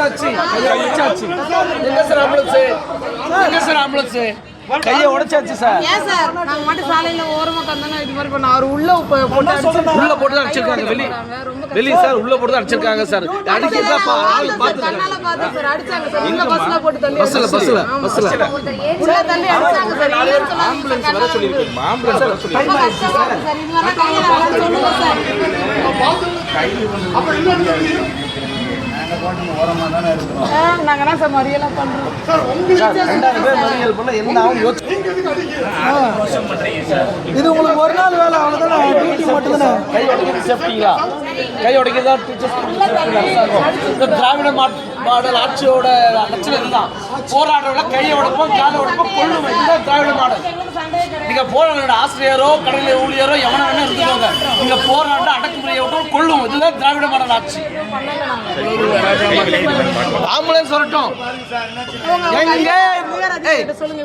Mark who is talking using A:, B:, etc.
A: உடைச்சாச்சு. கையை உடைச்சாச்சு. எங்க சார் ஆம்புலன்ஸ்? எங்க சார் ஆம்புலன்ஸ்? கையை உடைச்சாச்சு சார்.
B: ஏன் சார்? நாங்க மட்டும் சாலையில ஓரமா உட்காந்தாங்க இது மாதிரி பண்ண அவர் உள்ள போட்டு அடிச்சு
A: உள்ள போட்டு தான் அடிச்சிருக்காங்க. வெளி வெளி சார் உள்ள போட்டு தான் அடிச்சிருக்காங்க சார். அடிக்கிறதா பா- ஆள்
B: பார்த்தேன் சார். அடிச்சாங்க சார். உள்ள பஸ்ல போட்டு தள்ளி
A: பஸ்ல பஸ்ல. பஸ்ல.
B: உள்ள தள்ளி அடிச்சாங்க சார். சொல்லாதீங்க
A: ஆம்புலன்ஸ். வர சொல்லியிருக்கீங்க ஆம்புலன்ஸ் வர சொல்லி
B: ரொம்ப கஷ்டமா இருக்கு சார். இது மாதிரி கையில சொல்லுங்க சார். ஆ, நாங்க என்ன சார் மறியெல்லாம் பண்றோம்?
A: ரெண்டாயிரம் பேர் மறியல் பண்ண என்ன ஆகும்? யோசிச்சு
C: இது உங்களுக்கு ஒரு நாள் வேலை அவ்வளோதானே டியூட்டி மட்டும்தானே
A: கை உடைக்கிறது சேஃப்டிங்களா கை உடைக்கிறதா டீச்சர்ஸ் இந்த திராவிட மாடல் ஆட்சியோட லட்சணம் இதுதான். போராடுறவங்கள கையை உடைப்போம் காலை உடைப்போம் கொள்ளும் இதுதான் திராவிட மாடல். நீங்க போராட ஆசிரியரோ கடலை ஊழியரோ எவன வேணா இருந்துக்கோங்க. நீங்க போராட அடக்குமுறையை விட்டு கொள்ளும் இதுதான் திராவிட மாடல் ஆட்சி. ஆம்புலன்ஸ் வரட்டும். எங்க? ஏய்.
B: சொல்லுங்க